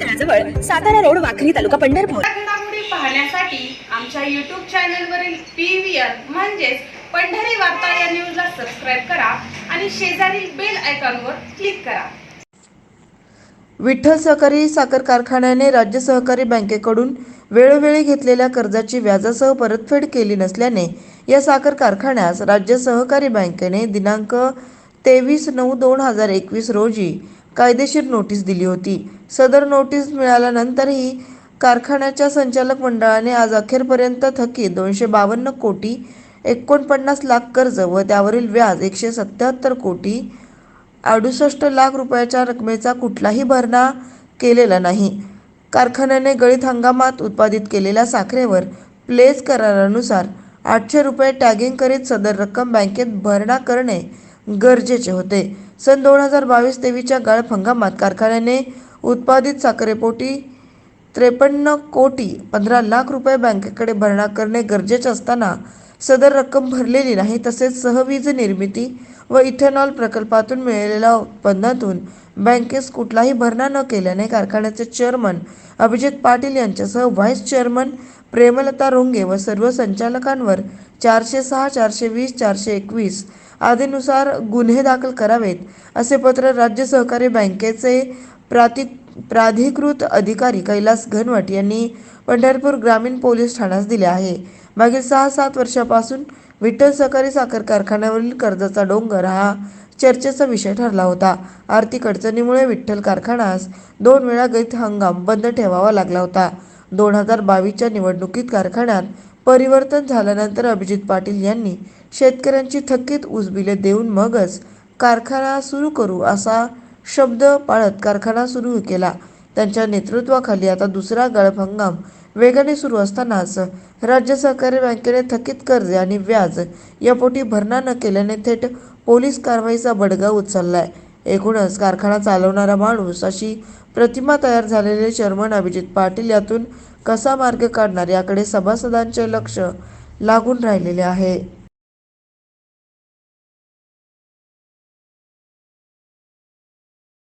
तळाजवळ Satara road Wakhari taluka Pandharpur. पाहण्यासाठी आमच्या YouTube चॅनलवरील पी व्ही आर म्हणजेच पंढरी वार्ता या न्यूजला सबस्क्राईब करा आणि शेजारील बेल आयकॉनवर क्लिक करा. विठ्ठल सहकारी साखर कारखान्याने राज्य सहकारी बँकेकडून वेळोवेळी घेतलेल्या कर्जाची व्याजासह परतफेड केली नसल्याने या साखर कारखान्यास राज्य सहकारी बँकेने दिनांक तेवीस नऊ दोन हजार एकवीस रोजी कायदेशीर नोटीस दिली होती. सदर नोटीस मिळाल्यानंतरही कारखान्याच्या संचालक मंडळाने आज अखेरपर्यंत थकीत दोनशे बावन्न कोटी एकोणपन्नास लाख कर्ज व त्यावरील व्याज एकशे सत्याहत्तर कोटी अडुसष्ट लाख रुपयाच्या रकमेचा कुठलाही भरणा केलेला नाही. कारखान्याने गळीत हंगामात उत्पादित केलेल्या साखरेवर प्लेस करारानुसार आठशे रुपये टॅगिंग करीत सदर रक्कम बँकेत भरणा करणे गरजेचे होते. सन दोन हजार बावीस तेवीसच्या गाळप हंगामात कारखान्याने उत्पादित साखरेपोटी त्रेपन्न कोटी पंधरा लाख रुपये बँकेकडे भरणा करणे गरजेचे असताना सदर रक्कम भरलेली नाही तसेच सहवीज निर्मिती व इथेनॉल प्रकल्पातून मिळालेल्या उत्पन्नातून बँकेस कुठलाही भरणा न केल्याने कारखान्याचे चेअरमन अभिजित पाटील यांच्यासह व्हाईस चेअरमन प्रेमलता रोंगे व सर्व संचालकांवर चारशे सहा चारशे वीस चारशे एकवीस आदेनुसार गुन्हे दाखल करावेत असे पत्र राज्य सहकारी बँकेचे प्राति प्राधिकृत अधिकारी कैलास घनवट यांनी पंढरपूर ग्रामीण पोलीस ठाण्यास दिले आहे. मागील सहा सात वर्षापासून विठ्ठल सहकारी साखर कारखान्यावरील कर्जाचा डोंगर हा चर्चेचा विषय ठरला होता. आर्थिक अडचणीमुळे विठ्ठल कारखान्यास दोन वेळा गैत हंगाम बंद ठेवावा लागला होता. दोन हजार बावीसच्या निवडणुकीत कारखान्यात परिवर्तन झाल्यानंतर अभिजित पाटील यांनी शेतकऱ्यांची थकीत उजबिले देऊन मगच कारखाना सुरू करू असा शब्द पाळत कारखाना सुरू केला. त्यांच्या नेतृत्वाखाली आता दुसरा गळप हंगाम वेगाने सुरू असतानाच राज्य सहकारी बँकेने थकीत कर्ज आणि व्याज यापोटी भरणा न केल्याने थेट पोलीस कारवाईचा बडगा उचललाय. एकूणच कारखाना चालवणारा माणूस अशी प्रतिमा तयार झालेले चेअरमन अभिजित पाटील यातून कसा मार्ग काढणार याकडे सभासदांचे लक्ष लागून राहिलेले आहे.